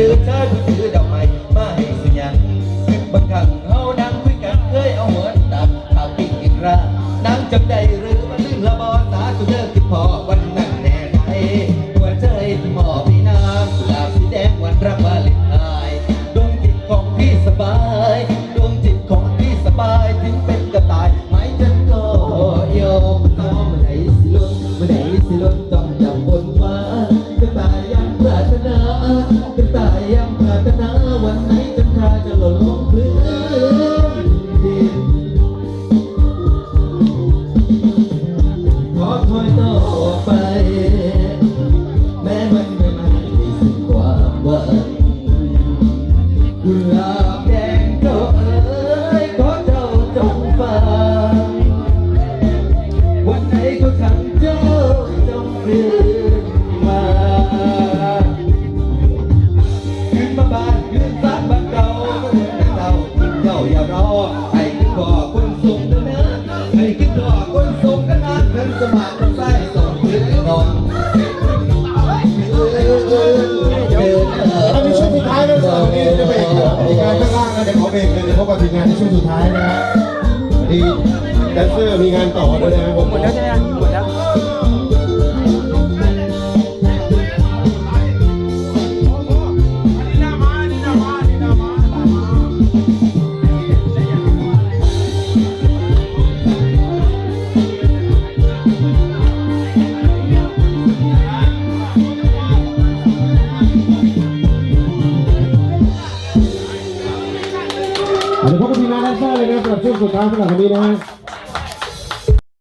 ตื่นเช้าถือดอกไม้มาให้สัญญาบางครั้งเฮานั่งคุยกันเคยเอาเหัวตับข่าวปิ๊กอีกรานางจำได้หรือว่าลืมละบอสาธุเลิกคิดพอวันนั้นแน่ใจหัวใจที่มอบให้นางกุหลาบสีแดงวันรับวาเลนไทน์ดวงจิตของพี่สบายดวงจิตของพี่สบายถึงเป็นกระต่ายไม่ฉันก็ยอมน้องเมื่อไหนสิล้นเมื่อไหนสิล้น ไหนจันทราจะหล่นลงพื้นดินขอถอยต่อไป แม้มันไม่มันมีสิ่งความหวังกุหลา รอให้คิดก่อคนส่งเดินนะให้คิดก่อคนส่งกันนานเพิ่นสมัครคนใส่ส่งคืนนอนอันนี้ช่วงสุดท้ายนะสำหรับวันนี้จะเบรกเดี๋ยวมีงานข้างล่างนะเดี๋ยวขอเบรกเลยเดี๋ยวพบกับทีมงานในช่วงสุดท้ายนะฮะดีแดนเซอร์มีงานต่อด้วยนะครับผมหมดแล้วใช่ไหมหมดแล้ว เดี๋ยวพบกับทีมงาน